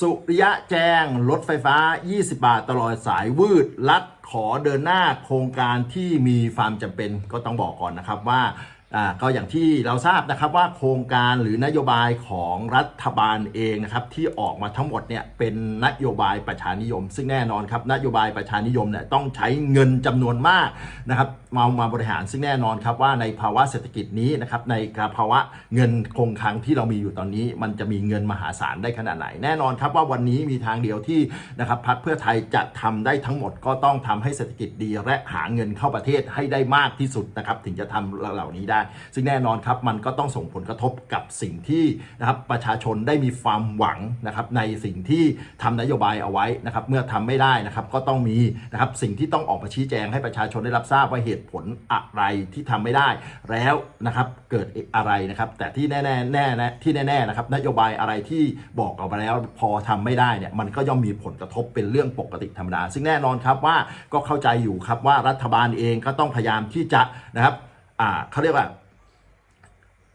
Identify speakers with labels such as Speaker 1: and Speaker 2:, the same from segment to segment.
Speaker 1: สุริยะแจ้งรถไฟฟ้า 20 บาทตลอดสายวืดรัฐขอเดินหน้าโครงการที่มีความจำเป็นก็ต้องบอกก่อนนะครับว่าอ่าก็อย่างที่เราทราบนะครับว่าโครงการหรือนโยบายของรัฐบาลเองนะครับที่ออกมาทั้งหมดเนี่ยเป็นนโยบายประชานิยม ซึ่งแน่นอนครับนโยบายประชานิยมเนี่ยต้องใช้เงินจำนวนมากนะครับมามาบริหารซึ่งแน่นอนครับว่าในภาวะเศรษฐกิจนี้นะครับในภาวะเงินคงคลังที่เรามีอยู่ตอนนี้ มันจะมีเงินมหาศาลได้ขนาดไหน แน่นอนครับว่าวันนี้มีทางเดียวที่นะครับพรรคเพื่อไทยจะทำได้ทั้งหมดก็ต้องทำให้เศรษฐกิจดีและหาเงินเข้าประเทศให้ได้มากที่สุดนะครับถึงจะทำเหล่านี้ได้ ซึ่งแน่นอนครับมันก็ต้องส่งผลกระทบกับสิ่งที่นะครับประชาชนได้มีความหวังนะครับในสิ่งที่ทำนโยบายเอาไว้นะครับเมื่อทำไม่ได้นะครับก็ต้องมีนะครับสิ่งที่ต้องออกมาชี้แจงให้ประชาชนได้รับทราบว่าเหตุผลอะไรที่ทำไม่ได้แล้วนะครับเกิดอะไรนะครับ แต่ที่แน่ๆแน่นะที่แน่ๆนะครับนโยบายอะไรที่บอกออกมาแล้วพอทำไม่ได้เนี่ยมันก็ย่อมมีผลกระทบเป็นเรื่องปกติธรรมดา ซึ่งแน่นอนครับว่าก็เข้าใจอยู่ครับว่ารัฐบาลเองก็ต้องพยายามที่จะนะครับอ่าเขาเรียกว่า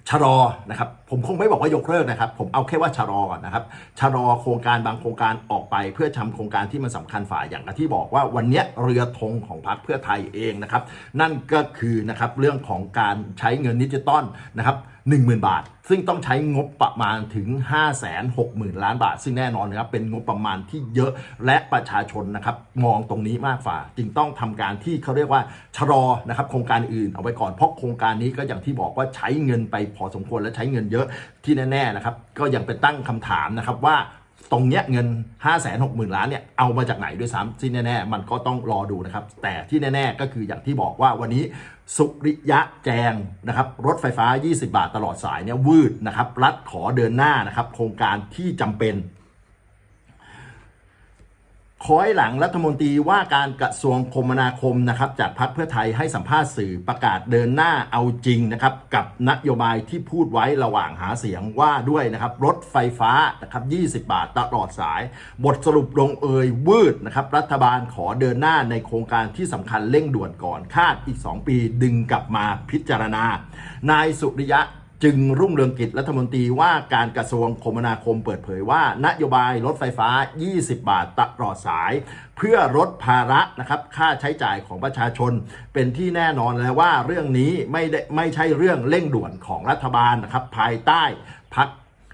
Speaker 1: ชะลอนะครับผมคงไม่บอกว่ายกเลิกนะครับ ผมเอาแค่ว่าชะลอก่อนนะครับชะลอโครงการบางโครงการออกไป เพื่อทำโครงการที่มันสำคัญฝ่ายอย่างที่บอกว่าวันนี้เรือธงของพรรคเพื่อไทยเองนะครับ นั่นก็คือนะครับเรื่องของการใช้เงินดิจิตอลนะครับหนึ่งบาท ซึ่งต้องใช้งบประมาณถึง 560,000 ล้านบาท ซึ่งแน่นอนนะครับเป็นงบประมาณที่เยอะและประชาชนนะครับมองตรงนี้มากฝ่า จึงต้องทำการที่เขาเรียกว่าชะลอนะครับโครงการอื่นเอาไว้ก่อนเพราะโครงการนี้ก็อย่างที่บอกว่าใช้เงินไปพอสมควรและใช้เงินเยอะที่แน่ๆนะครับก็ยังเป็นตั้งคำถามนะครับว่า ตรงเนี้ยเงิน 5 6 0 0 0 0 ล้านเนี่ยเอามาจากไหนด้วยซ้ำที่แน่ ๆ มันก็ต้องรอดูนะครับ แต่ที่แน่ ๆ ก็คืออย่างที่บอกว่าวันนี้สุริยะแจงนะครับรถไฟฟ้า 20 บาทตลอดสายเนี่ยวืดนะครับรัฐขอเดินหน้านะครับโครงการที่จำเป็น คอยหลังรัฐมนตรีว่าการกระทรวงคมนาคมนะครับจากพรรคเพื่อไทยให้สัมภาษณ์สื่อประกาศเดินหน้าเอาจริงนะครับกับนโยบายที่พูดไว้ระหว่างหาเสียงว่าด้วยนะครับรถไฟฟ้านะครับ 20 บาทตลอดสาย บทสรุปลงเอย วืดนะครับรัฐบาลขอเดินหน้าในโครงการที่สำคัญเร่งด่วนก่อนคาดอีก 2 ปีดึงกลับมาพิจารณา นายสุริยะ จึงรุ่งเรืองกิจรัฐมนตรีว่าการกระทรวงคมนาคมเปิดเผยว่า นโยบายรถไฟฟ้า 20 บาทตลอดสาย เพื่อลดภาระนะครับค่าใช้จ่ายของประชาชน เป็นที่แน่นอนแล้วว่าเรื่องนี้ไม่ได้ไม่ใช่เรื่องเร่งด่วนของรัฐบาลนะครับภายใต้พัก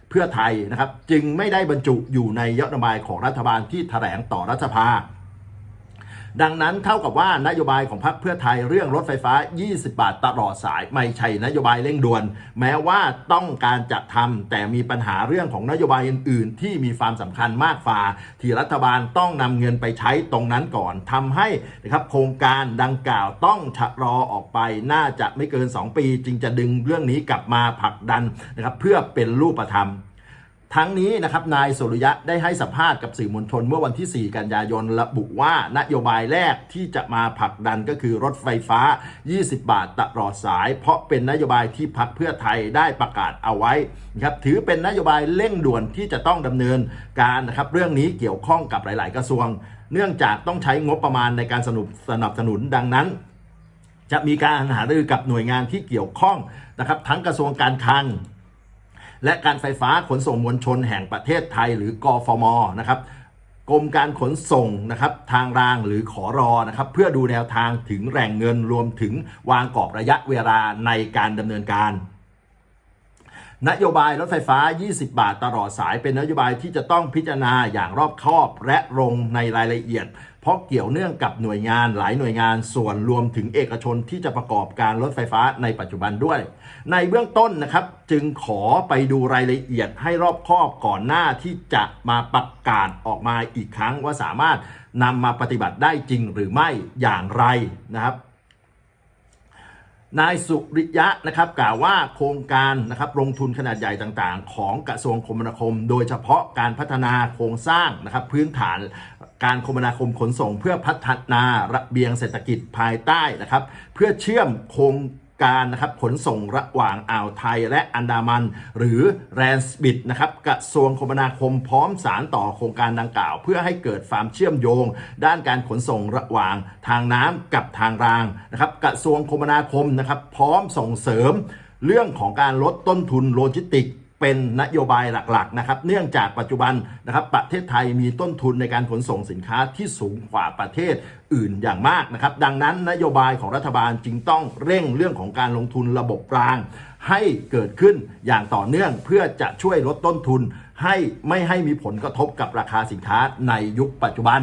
Speaker 1: เพื่อไทยนะครับจึงไม่ได้บรรจุอยู่ในนโยบายของรัฐบาลที่แถลงต่อรัฐสภา ดังนั้นเท่ากับว่านโยบายของพรรคเพื่อไทยเรื่องรถไฟฟ้า 20 บาทตลอดสายไม่ใช่นโยบายเร่งด่วน แม้ว่าต้องการจะทำแต่มีปัญหาเรื่องของนโยบายอื่น ๆ ที่มีความสำคัญมากฝ่าที่รัฐบาลต้องนำเงินไปใช้ตรงนั้นก่อนทำให้นะครับโครงการดังกล่าวต้องชะลอออกไปน่าจะไม่เกิน 2 ปี จึงจะดึงเรื่องนี้กลับมาผลักดันนะครับเพื่อเป็นรูปธรรม ทั้งนี้นะครับนายสุริยะได้ให้สัมภาษณ์กับสื่อมวลชนเมื่อวันที่ 4 กันยายนระบุว่านโยบายแรกที่จะมาผลักดันก็คือรถไฟฟ้า 20 บาทตลอดสาย เพราะเป็นนโยบายที่พักเพื่อไทยได้ประกาศเอาไว้นะครับถือเป็นนโยบายเร่งด่วนที่จะต้องดำเนินการนะครับเรื่องนี้เกี่ยวข้องกับหลาย ๆ กระทรวง เนื่องจากต้องใช้งบประมาณในการสนับสนับสนุนดังนั้นจะมีการหารือกับหน่วยงานที่เกี่ยวข้องนะครับทั้งกระทรวงการคลัง และการไฟฟ้าขนส่งมวลชนแห่งประเทศไทยหรือกฟมนะครับกรมการขนส่งนะครับทางรางหรือขอรอนะครับเพื่อดูแนวทางถึงแหล่งเงินรวมถึงวางกรอบระยะเวลาในการดำเนินการ นโยบายรถไฟฟ้า 20 บาทตลอดสายเป็นนโยบายที่จะต้องพิจารณาอย่างรอบคอบและลงในรายละเอียด เพราะเกี่ยวเนื่องกับหน่วยงานหลายหน่วยงานส่วนรวมถึงเอกชนที่จะประกอบการรถไฟฟ้าในปัจจุบันด้วย ในเบื้องต้นนะครับจึงขอไปดูรายละเอียดให้รอบคอบก่อนหน้าที่จะมาประกาศออกมาอีกครั้งว่าสามารถนำมาปฏิบัติได้จริงหรือไม่อย่างไรนะครับ นายสุริยะนะครับกล่าวว่าโครงการนะครับลงทุนขนาดใหญ่ต่างๆ ของกระทรวงคมนาคม โดยเฉพาะการพัฒนาโครงสร้างนะครับพื้นฐานการคมนาคมขนส่ง เพื่อพัฒนาระเบียงเศรษฐกิจภายใต้นะครับ เพื่อเชื่อมโครง การนะครับขนส่งระหว่างอ่าวไทยและอันดามัน หรือแรนสบิดนะครับกระทรวงคมนาคมพร้อมสารต่อโครงการดังกล่าว เพื่อให้เกิดความเชื่อมโยง ด้านการขนส่งระหว่างทางน้ำกับทางรางนะครับกระทรวงคมนาคมนะครับพร้อมส่งเสริม เรื่องของการลดต้นทุนโลจิสติก เป็นนโยบายหลักๆนะครับเนื่องจากปัจจุบันนะครับประเทศไทยมีต้นทุนในการขนส่งสินค้าที่สูงกว่าประเทศอื่นอย่างมากนะครับ ดังนั้นนโยบายของรัฐบาลจึงต้องเร่งเรื่องของการลงทุนระบบราง ให้เกิดขึ้นอย่างต่อเนื่องเพื่อจะช่วยลดต้นทุน ให้ไม่ให้มีผลกระทบกับราคาสินค้าในยุคปัจจุบัน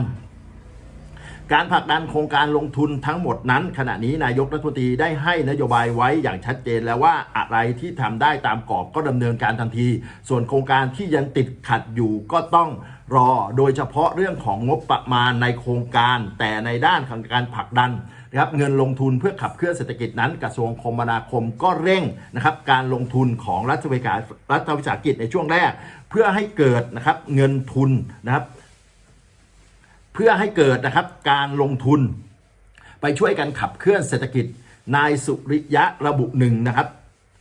Speaker 1: การผลักดันโครงการลงทุนทั้งหมดนั้น ขณะนี้นายกรัฐมนตรีได้ให้นโยบายไว้อย่างชัดเจนแล้วว่าอะไรที่ทำได้ตามกรอบก็ดำเนินการทันที ส่วนโครงการที่ยังติดขัดอยู่ก็ต้องรอโดยเฉพาะเรื่องของงบประมาณในโครงการ แต่ในด้านของการผลักดันนะครับเงินลงทุนเพื่อขับเคลื่อนเศรษฐกิจนั้น กระทรวงคมนาคมก็เร่งนะครับการลงทุนของรัฐวิสาหรัฐวิสาหกิจในช่วงแรก เพื่อให้เกิดนะครับเงินทุนนะครับ เพื่อให้เกิดนะครับการลงทุน ไปช่วยกันขับเคลื่อนเศรษฐกิจ นายสุริยะระบุหนึ่งนะครับ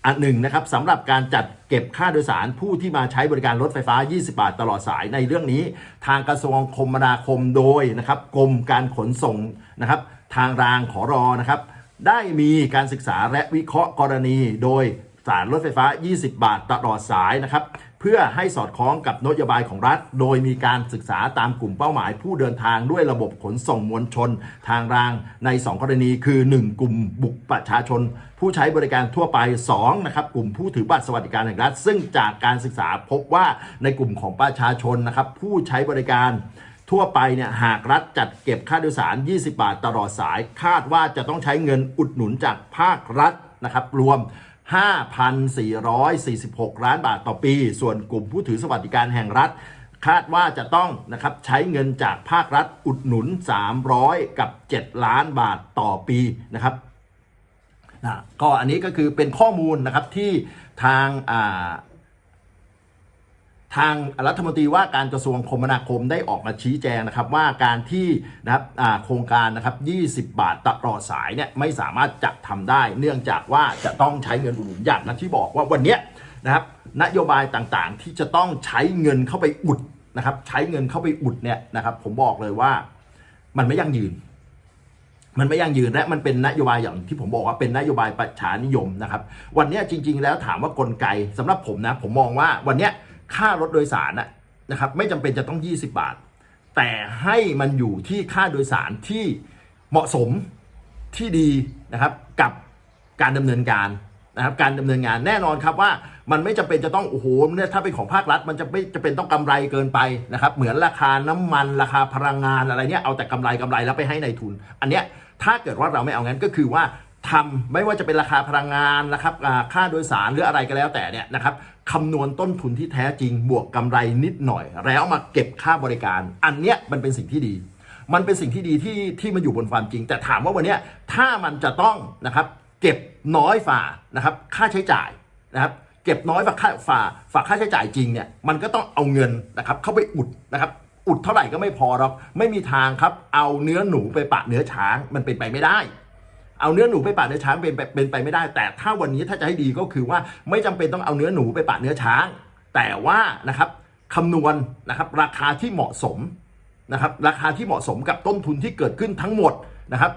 Speaker 1: อันหนึ่งนะครับสำหรับการจัดเก็บค่าโดยสารผู้ที่มาใช้บริการรถไฟฟ้า 20 บาทตลอดสายในเรื่องนี้ ทางกระทรวงคมนาคมโดยนะครับกรมการขนส่งนะครับ ทางรางขอรอนะครับ ได้มีการศึกษาและวิเคราะห์กรณีโดย สารรถไฟฟ้า 20 บาทตลอดสายนะครับ เพื่อให้สอดคล้องกับนโยบายของรัฐ โดยมีการศึกษาตามกลุ่มเป้าหมาย ผู้เดินทางด้วยระบบขนส่งมวลชน ทางรางใน 2 กรณีคือ 1 กลุ่มบุคประชาชน ผู้ใช้บริการทั่วไป2นะครับกลุ่มผู้ถือบัตรสวัสดิการแห่งรัฐ ซึ่งจากการศึกษาพบว่าในกลุ่มของประชาชนนะครับผู้ใช้บริการทั่วไปเนี่ยหากรัฐจัดเก็บค่าโดยสาร 20 บาทตลอดสาย คาดว่าจะต้องใช้เงินอุดหนุนจากภาครัฐนะครับรวม 5,446 ล้านบาทต่อปี ส่วนกลุ่มผู้ถือสวัสดิการแห่งรัฐ คาดว่าจะต้องนะครับใช้เงินจากภาครัฐอุดหนุน 300 กับ 7 ล้านบาทต่อปีนะครับนะก็อันนี้ก็คือเป็นข้อมูลนะครับที่ทางอ่า ทางรัฐมนตรีว่าการกระทรวงคมนาคมได้ออกมาชี้แจงนะครับว่าการที่นะครับโครงการนะครับ 20 บาทตลอดสายเนี่ยไม่สามารถจะทำได้ เนื่องจากว่าจะต้องใช้เงินอุดหนุนอย่างนั้นที่บอกว่าวันนี้นะครับนโยบายต่างๆ ที่จะต้องใช้เงินเข้าไปอุดนะครับ ใช้เงินเข้าไปอุดเนี่ยนะครับผมบอกเลยว่ามันไม่ยั่งยืน มันไม่ยั่งยืนและมันเป็นนโยบายอย่างที่ผมบอกว่าเป็นนโยบายประชานิยมนะครับ วันนี้จริง ๆ แล้วถามว่ากลไกสำหรับผมนะ ผมมองว่าวันนี้ ค่ารถโดยสารนะนะครับ ไม่จำเป็นจะต้อง 20 บาท แต่ให้มันอยู่ที่ค่าโดยสารที่เหมาะสมที่ดีนะครับ กับการดำเนินการนะครับการดำเนินงานแน่นอนครับว่ามันไม่จำเป็นจะต้องโอ้โหเนี่ยถ้าเป็นของภาครัฐ มันจะไม่จะเป็นต้องกำไรเกินไปนะครับ เหมือนราคาน้ำมันราคาพลังงานอะไรเนี่ยเอาแต่กำไรกำไรแล้วไปให้ในทุน อันเนี้ยถ้าเกิดว่าเราไม่เอางั้นก็คือว่า ทำไม่ว่าจะเป็นราคาพลังงานนะครับค่าโดยสารหรืออะไรก็แล้วแต่เนี่ยนะครับคำนวณต้นทุนที่แท้จริงบวกกำไรนิดหน่อย แล้วมาเก็บค่าบริการ อันเนี้ยมันเป็นสิ่งที่ดี มันเป็นสิ่งที่ดีที่ที่มันอยู่บนความจริง แต่ถามว่าวันเนี้ยถ้ามันจะต้องนะครับเก็บน้อยฝ่านะครับค่าใช้จ่ายนะครับเก็บน้อยฝ่าค่าฝ่าฝ่าค่าใช้จ่ายจริงเนี่ยมันก็ต้องเอาเงินนะครับเข้าไปอุดนะครับอุดเท่าไหร่ก็ไม่พอหรอกไม่มีทางครับเอาเนื้อหนูไปปะเนื้อช้างมันเป็นไปไม่ได้ เอาเนื้อหนูไปปะเนื้อช้างเป็นไปเป็นไปไม่ได้ แต่ถ้าวันนี้ถ้าจะให้ดีก็คือว่าไม่จำเป็นต้องเอาเนื้อหนูไปปะเนื้อช้าง แต่ว่านะครับคำนวณนะครับราคาที่เหมาะสมนะครับราคาที่เหมาะสมกับต้นทุนที่เกิดขึ้นทั้งหมดนะครับ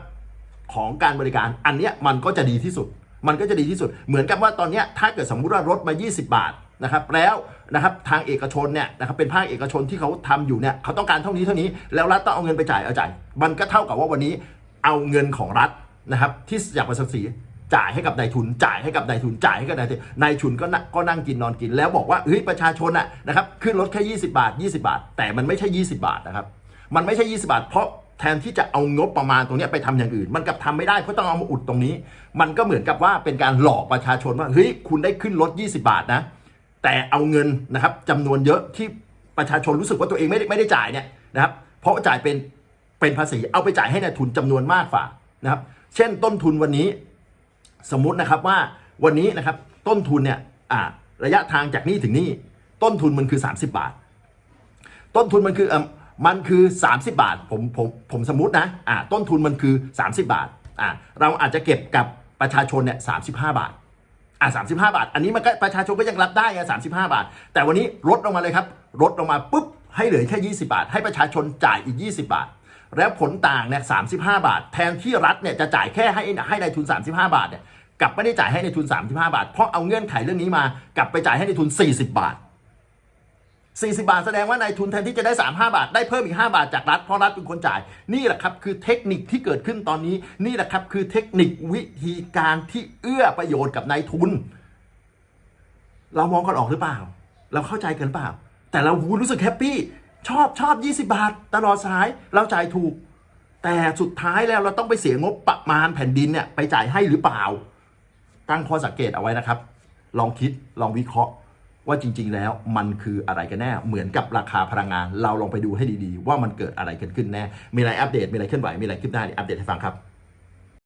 Speaker 1: ของการบริการอันเนี้ยมันก็จะดีที่สุด มันก็จะดีที่สุด เหมือนกับว่าตอนเนี้ยถ้าเกิดสมมุติว่ารถมา 20 บาทนะครับแล้วนะครับทางเอกชนเนี่ยนะครับเป็นภาคเอกชนที่เขาทำอยู่เนี่ยเขาต้องการเท่านี้เท่านี้แล้วรัฐต้องเอาเงินไปจ่ายเอาจ่าย มันก็เท่ากับว่าวันนี้เอาเงินของรัฐ นะครับที่จากภาษีจ่ายให้กับนายทุน จ่ายให้กับนายทุนจ่ายให้กับนายทุนนายทุนก็นั่งก็นั่งกินนอนกิน แล้วบอกว่าเฮ้ยประชาชนอะนะครับขึ้นรถแค่20 บาท 20 บาท แต่มันไม่ใช่ 20 บาทนะครับมันไม่ใช่ 20 บาท เพราะแทนที่จะเอางบประมาณตรงนี้ไปทำอย่างอื่น มันกลับทำไม่ได้เพราะต้องเอามาอุดตรงนี้ มันก็เหมือนกับว่าเป็นการหลอกประชาชนว่าเฮ้ยคุณได้ขึ้นรถ 20 บาทนะแต่เอาเงินนะครับจำนวนเยอะที่ประชาชนรู้สึกว่าตัวเองไม่ได้ไม่ได้จ่ายเนี่ยนะครับเพราะจ่ายเป็นเป็นภาษีเอาไปจ่ายให้นายทุนจำนวนมากฝ่านะครับ เช่นต้นทุนวันนี้สมมุตินะครับว่าวันนี้นะครับต้นทุนเนี่ยอ่าระยะทางจากนี่ถึงนี่ต้นทุนมันคือ 30 บาท ต้นทุนมันคือเออมันคือ 30 บาทผมผมผมสมมตินะอ่าต้นทุนมันคือ 30 บาทอ่าเราอาจจะเก็บกับประชาชนเนี่ยสาบาทอ่าสาบาท อันนี้มันก็ประชาชนก็ยังรับได้ไงสาบาท แต่วันนี้ลดลงมาเลยครับลดลงมาปุ๊บให้เหลือแค่ 20 บาท ให้ประชาชนจ่ายอีก 20 บาท แล้วผลต่างเนี่ยสาบาท แทนที่รัฐเนี่ยจะจ่ายแค่ให้ให้นายทุน 35 บาทเนี่ยกลับไม่ได้จ่ายให้ในทุน 35 บาท เพราะเอาเงื่อนไขเรื่องนี้มากลับไปจ่ายให้ในทุน 40 บาท 40 บาทแสดงว่านายทุนแทนที่จะได้ 35 บาท ได้เพิ่มอีก 5 บาทจากรัฐเพราะรัฐเป็นคนจ่าย นี่แหละครับคือเทคนิคที่เกิดขึ้นตอนนี้ นี่แหละครับคือเทคนิควิธีการที่เอื้อประโยชน์กับนายทุน เรามองกันออกหรือเปล่า เราเข้าใจกันเปล่า แต่เรารู้สึกแฮปปี้ ชอบชอบ 20 บาท ตลอดสายเราจ่ายถูก แต่สุดท้ายแล้วเราต้องไปเสียงบประมาณแผ่นดินเนี่ยไปจ่ายให้หรือเปล่า ตั้งข้อสังเกตเอาไว้นะครับ ลองคิดลองวิเคราะห์ว่าจริง ๆ แล้วมันคืออะไรกันแน่ เหมือนกับราคาพลังงาน เราลองไปดูให้ดีๆ ว่ามันเกิดอะไรกันขึ้นแน่ มีอะไรอัปเดต มีอะไรเคลื่อนไหว มีอะไรขึ้นหน้าอัปเดตให้ฟังครับ